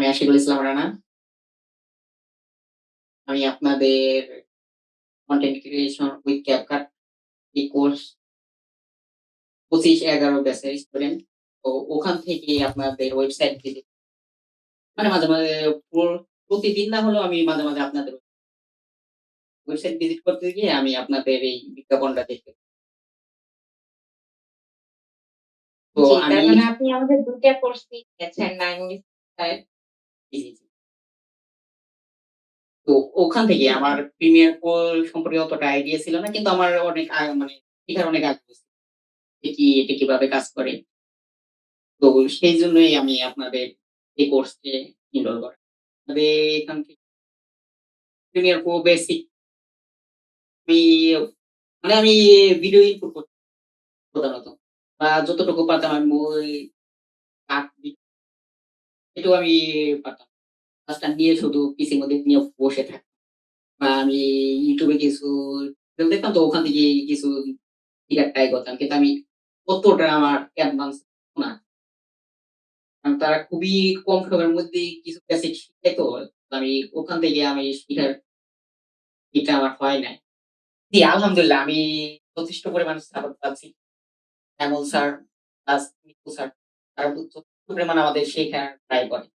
আমি আশিকুল ইসলাম রানা। আমি আপনাদের কন্টেন্ট ক্রিয়েশন উইথ ক্যাপকাট এই কোর্স ২৫-১১ ব্যাচের স্টুডেন্ট। তো ওখান থেকে আপনাদের ওয়েবসাইট ভিজিট মানে মাঝে, মাঝে পুর প্রতিদিন না হলেও আমি মাঝে, মাঝে আপনাদের ওয়েবসাইট ভিজিট করতে গিয়ে আমি আপনাদের এই বিজ্ঞাপনটা দেখতে তো আমি মানে আপনি আমাদের ২ টা কোর্স নিয়েছেন 9 তো ওখান থেকে আমার প্রিমিয়ার প্রো সম্পর্কে অতটা আইডিয়া ছিল না। কিন্তু আমার অনেক মানে অনেক আগ্রহ কি, এটা কীভাবে কাজ করে। তো সেই জন্যই আমি আপনাদের এই কোর্সে এনরোল করা। এখান থেকে প্রিমিয়ার প্রো বেসিক আমি মানে আমি ভিডিও ইনপুট প্রধানত। বা যতটুকু পারতাম আমি কাট এটাও আমি পারতাম। কাজটা নিয়ে শুধু পিসির মধ্যে নিয়ে বসে থাকতাম। বা আমি ইউটিউবে কিছু দেখতাম তো ওখান থেকে কিছু ট্রাই করতাম। কিন্তু আমি অতটা আমার অ্যাডভান্স না। তারা খুবই কম সময়ের মধ্যেই কিছু বেসিক শিখাইতো। আমি ওখান থেকে আমি শিখার এটা আমার হয় নাই। আলহামদুলিল্লাহ আমি যথেষ্ট পরিমাণে সাপোর্ট পাচ্ছি। Shyamal sir plus Miku sir তারা পরিমাণে আমাদের শেখার ট্রাই করে।